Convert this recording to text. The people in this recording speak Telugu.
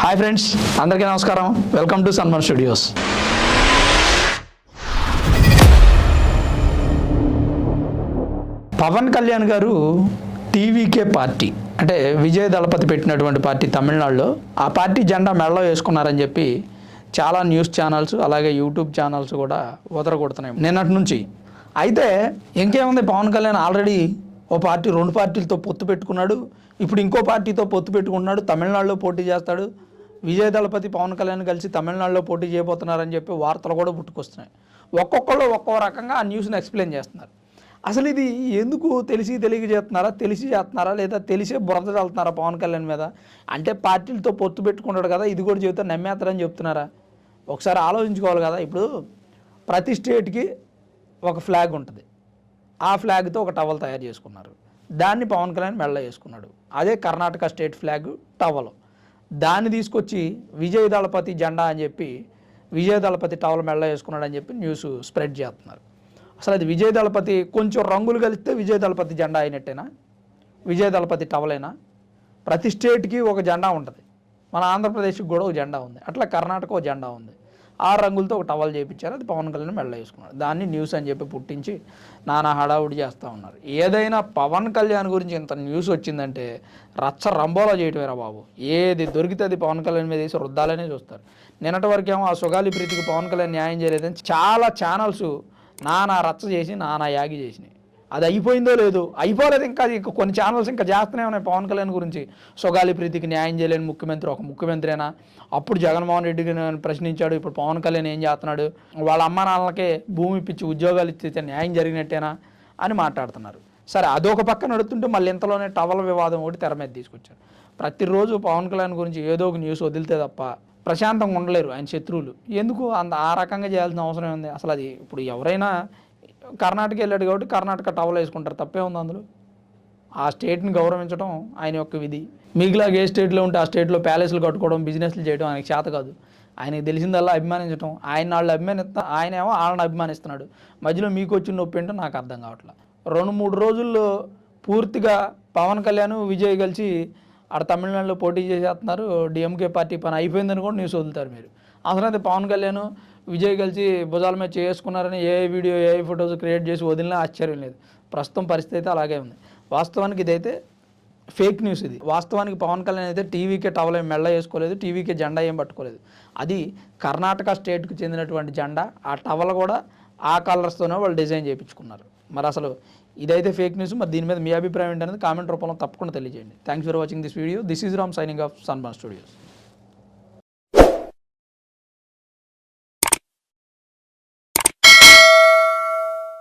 హాయ్ ఫ్రెండ్స్ అందరికీ నమస్కారం. Welcome to Sanman studios Pawan Kalyan garu TVK party అంటే విజయ్ దళపతి పెట్టినటువంటి పార్టీ తమిళనాడులో ఆ పార్టీ జెండా మెడలో వేసుకున్నారని చెప్పి చాలా న్యూస్ ఛానల్స్ అలాగే యూట్యూబ్ ఛానల్స్ కూడా ఉదరగొడుతున్నాయి నిన్నటి నుంచి. అయితే ఇంకేముంది పవన్ కళ్యాణ్ ఆల్రెడీ ఓ పార్టీ రెండు పార్టీలతో పొత్తు పెట్టుకున్నాడు. ఇప్పుడు ఇంకో పార్టీతో పొత్తు పెట్టుకున్నాడు తమిళనాడులో పోటీ చేస్తాడు. విజయ దళపతి పవన్ కళ్యాణ్ కలిసి తమిళనాడులో పోటీ చేయబోతున్నారని చెప్పి వార్తలు కూడా పుట్టుకొస్తున్నాయి. ఒక్కొక్కళ్ళు ఒక్కో రకంగా ఆ న్యూస్ని ఎక్స్ప్లెయిన్ చేస్తున్నారు. అసలు ఇది ఎందుకు తెలిసి తెలియజేస్తున్నారా తెలిసి చేస్తున్నారా లేదా తెలిసే బురద చల్లుతున్నారా పవన్ కళ్యాణ్ మీద? అంటే పార్టీలతో పొత్తు పెట్టుకుంటాడు కదా ఇది కూడా చెబుతా నమ్మేస్తారని చెప్తున్నారా? ఒకసారి ఆలోచించుకోవాలి కదా ఇప్పుడు ప్రతి స్టేట్కి ఒక ఫ్లాగ్ ఉంటుంది. ఆ ఫ్లాగ్తో ఒక టవల్ తయారు చేసుకున్నారు. దాన్ని పవన్ కళ్యాణ్ మెళ్ళ వేసుకున్నాడు. అదే కర్ణాటక స్టేట్ ఫ్లాగ్ టవల్. దాన్ని తీసుకొచ్చి విజయ్ దళపతి జెండా అని చెప్పి విజయ్ దళపతి టవల్ మెళ్ళ వేసుకున్నాడు అని చెప్పి న్యూస్ స్ప్రెడ్ చేస్తున్నారు. అసలు అది విజయ్ దళపతి కొంచెం రంగులు కలిస్తే విజయ్ దళపతి జెండా అయినట్టేనా? విజయ్ దళపతి టవలేనా? ప్రతి స్టేట్కి ఒక జెండా ఉంటుంది. మన ఆంధ్రప్రదేశ్కి కూడా ఒక జెండా ఉంది. అట్లా కర్ణాటక ఒక జెండా ఉంది. ఆ రంగులతో ఒక టవల్ చేయించారు అది పవన్ కళ్యాణ్ మెళ్ళ వేసుకున్నాడు. దాన్ని న్యూస్ అని చెప్పి పుట్టించి నానా హడావుడి చేస్తూ ఉన్నారు. ఏదైనా పవన్ కళ్యాణ్ గురించి ఇంత న్యూస్ వచ్చిందంటే రచ్చ రంబోలా చేయటమేరా బాబు. ఏది దొరికితే అది పవన్ కళ్యాణ్ మీద వేసి రుద్దాలనే చూస్తారు. నిన్నటి వరకేమో ఆ సుగాలి ప్రీతికి పవన్ కళ్యాణ్ న్యాయం చేయలేదని చాలా ఛానల్స్ నానా రచ్చ చేసి నానా యాగి చేసినాయి. అది అయిపోయిందో లేదో అయిపోలేదు ఇంకా అది ఇంకా కొన్ని ఛానల్స్ ఇంకా చేస్తూనే ఉన్నాయి పవన్ కళ్యాణ్ గురించి. సొగాలి ప్రీతికి న్యాయం చేయలేని ముఖ్యమంత్రి ఒక ముఖ్యమంత్రినా. అప్పుడు జగన్మోహన్ రెడ్డికి ప్రశ్నించాడు ఇప్పుడు పవన్ కళ్యాణ్ ఏం చేస్తున్నాడు? వాళ్ళ అమ్మ నాన్నలకే భూమి ఇప్పించి ఉద్యోగాలు ఇచ్చితే న్యాయం జరిగినట్టేనా? అని మాట్లాడుతున్నారు. సరే అదొక పక్క నడుతుంటే మళ్ళీ ఇంతలోనే టవల్ వివాదం ఒకటి తెర మీద తీసుకొచ్చారు. ప్రతిరోజు పవన్ కళ్యాణ్ గురించి ఏదో ఒక న్యూస్ వదిలితే తప్ప ప్రశాంతంగా ఉండలేరు ఆయన శత్రువులు. ఎందుకు? అంత ఆ రకంగా చేయాల్సిన అవసరం ఉంది అసలు అది ఇప్పుడు ఎవరైనా కర్ణాటక వెళ్ళాడు కాబట్టి కర్ణాటక టవల్ వేసుకుంటారు. తప్పే ఉంది అందులో. ఆ స్టేట్ని గౌరవించడం ఆయన యొక్క విధి. మిగిలిగా ఏ స్టేట్లో ఉంటే ఆ స్టేట్లో ప్యాలెస్లు కట్టుకోవడం బిజినెస్లు చేయడం ఆయనకి చేత కాదు. ఆయనకి తెలిసిందల్లా అభిమానించడం ఆయన వాళ్ళు అభిమానిస్తా ఆయన ఏమో వాళ్ళని అభిమానిస్తున్నాడు. మధ్యలో మీకు వచ్చిన నొప్పి ఏంటో నాకు అర్థం కావట్లేదు రెండు మూడు రోజుల్లో పూర్తిగా పవన్ కళ్యాణ్ విజయ్ కలిసి ఆడ తమిళనాడులో పోటీ చేసేస్తున్నారు. డిఎంకే పార్టీ పని అయిపోయిందని కూడా న్యూస్ వదులుతారు మీరు. అసలు అయితే పవన్ కళ్యాణ్ విజయ్ కలిసి భుజాల మీద చేసుకున్నారని ఏ వీడియో ఏ ఫొటోస్ క్రియేట్ చేసి వదిలినా ఆశ్చర్యం లేదు. ప్రస్తుతం పరిస్థితి అయితే అలాగే ఉంది. వాస్తవానికి ఇదైతే ఫేక్ న్యూస్ ఇది. వాస్తవానికి పవన్ కళ్యాణ్ అయితే టీవీకే టవల్ ఏం మెళ్ళ వేసుకోలేదు టీవీకే జెండా ఏం పట్టుకోలేదు. అది కర్ణాటక స్టేట్కి చెందినటువంటి జెండా ఆ టవల్ కూడా ఆ కలర్స్తోనే వాళ్ళు డిజైన్ చేయించుకున్నారు మరి అసలు ఇదైతే ఫేక్ న్యూస్ మరి దీని మీద మీ అభిప్రాయం ఏంటనేది కామెంట్ రూపంలో తప్పకుండా తెలియజేయండి. Thanks for watching this video this is Ram signing off Sanban studios